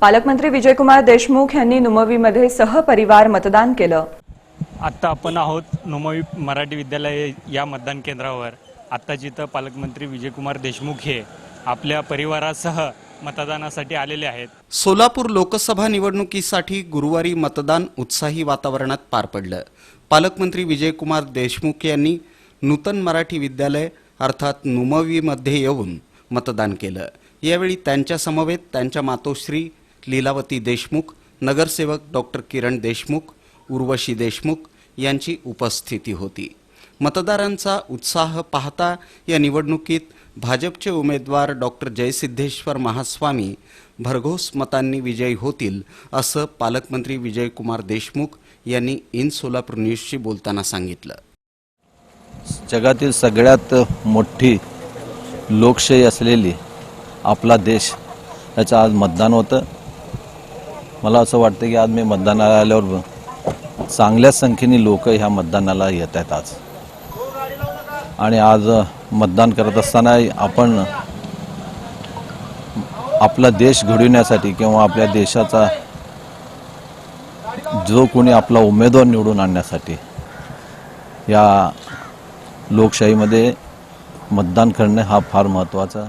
पालकमंत्री विजयकुमार देशमुख यांनी नुमवीमध्ये सहपरिवार मतदान केलं. आत्ता आपण आहोत नुमवी मराठी विद्यालय या मतदान केंद्रावर. आत्ता जिथं पालकमंत्री विजयकुमार देशमुख हे आपल्या परिवारासह मतदानासाठी आलेले आहेत. सोलापूर लोकसभा निवडणुकीसाठी गुरुवारी मतदान उत्साही वातावरणात पार पडलं. पालकमंत्री विजयकुमार देशमुख यांनी नूतन मराठी विद्यालय अर्थात नुमवीमध्ये येऊन मतदान केलं. यावेळी त्यांच्या समवेत त्यांच्या मातोश्री लीलावती देशमुख नगरसेवक डॉक्टर किरण देशमुख उर्वशी देशमुख यांची उपस्थिती होती. मतदारांचा उत्साह पाहता या निवडणुकीत भाजपचे उमेदवार डॉक्टर जयसिद्धेश्वर महास्वामी भरघोस मतांनी विजयी होतील असं पालकमंत्री विजयकुमार देशमुख यांनी इन सोलापूर न्यूजशी बोलताना सांगितलं. जगातील सगळ्यात मोठी लोकशाही असलेली आपला देश याचं आज मतदान होतं. मला असं वाटतं की आज मी मतदानाला आल्यावर चांगल्या संख्येने लोक ह्या मतदानाला येत आहेत आज. आणि आज मतदान करत असताना आपण आपला देश घडविण्यासाठी किंवा आपल्या देशाचा जो कोणी आपला उमेदवार निवडून आणण्यासाठी या लोकशाहीमध्ये मतदान करणे हा फार महत्त्वाचा आहे